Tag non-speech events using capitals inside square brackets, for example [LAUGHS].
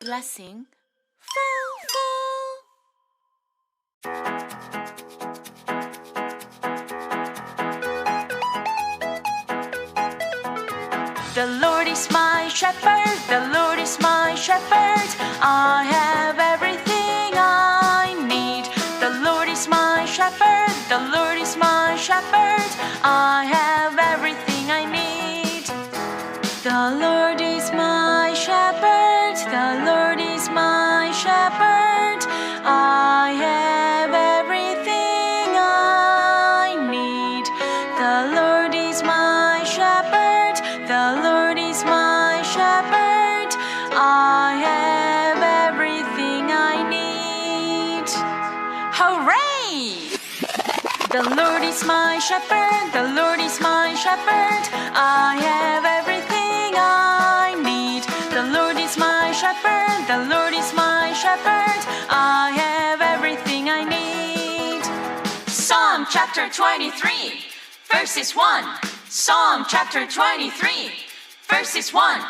blessing. The Lord is my shepherd, the Lord is my shepherd. I have everything I need. The Lord is my shepherd, the Lord is my shepherd. I have everything I need. The Lord is my Hooray! [LAUGHS] The Lord is my shepherd, the Lord is my shepherd. I have everything I need. The Lord is my shepherd, the Lord is my shepherd. I have everything I need. Psalm chapter 23, verses 1. Psalm chapter 23, verses 1.